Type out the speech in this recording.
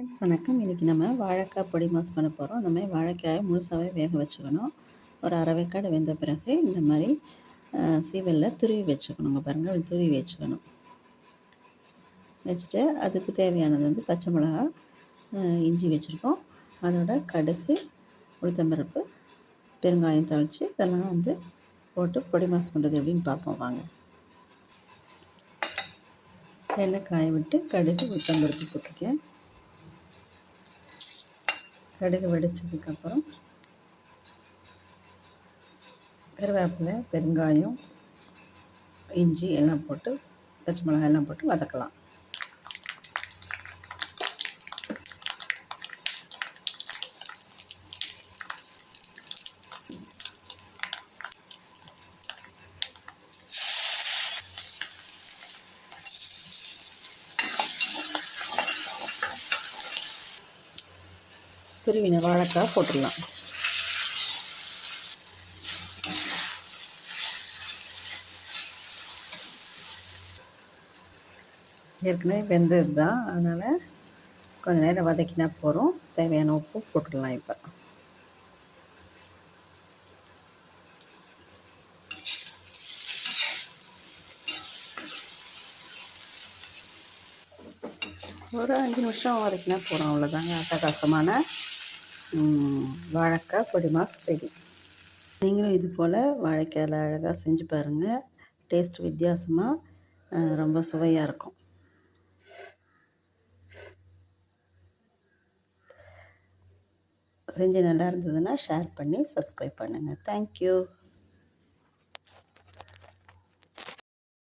Friends வணக்கம். இன்றைக்கி நம்ம வாழைக்காய் பொடி மாஸ் பண்ண போகிறோம் அந்த மாதிரி வாழைக்காயை முழுசாகவே வேக வச்சுக்கணும். ஒரு அரை வேக்காடு வெந்த பிறகு இந்த மாதிரி சீவலில் துருவி வச்சுக்கணுங்க பாருங்கள் அப்படி துருவி வச்சுக்கணும். வச்சுட்டு அதுக்கு தேவையானது வந்து பச்சை மிளகா இஞ்சி வச்சுருக்கோம். அதோட கடுகு உளுத்தம்பருப்பு பெருங்காயம் தழித்து இதெல்லாம் வந்து போட்டு பொடி மாஸ் பண்ணுறது எப்படின்னு பார்ப்போம். வாங்க. எண்ணெய் காய விட்டு கடுகு உளுத்தம்பருப்பு போட்டிருக்கேன். கடுகு வெடிச்சதுக்கப்புறம் கருவேப்பிலை பெருங்காயம் இஞ்சி எல்லாம் போட்டு பச்சை மிளகாய் எல்லாம் போட்டு வதக்கலாம். துருவின வாழைக்காய் போட்டுடலாம். ஏற்கனவே வெந்தது தான் அதனால் கொஞ்சம் நேரம் வதக்கினா போகிறோம் தேவையான உப்பு போட்டுடலாம் இப்போ. ஒரு அஞ்சு நிமிஷம் வரைக்குனா போகிறோம் அவ்வளோதாங்க அட்டகாசமான வாழைக்காய் பொடிமாஸ் ரெடி. நீங்களும் இது போல் வாழைக்காயில் அழகாக செஞ்சு பாருங்கள் டேஸ்ட் வித்தியாசமாக ரொம்ப சுவையாக இருக்கும். செஞ்சு நல்லா இருந்ததுன்னா ஷேர் பண்ணி சப்ஸ்கிரைப் பண்ணுங்கள் தேங்க்யூ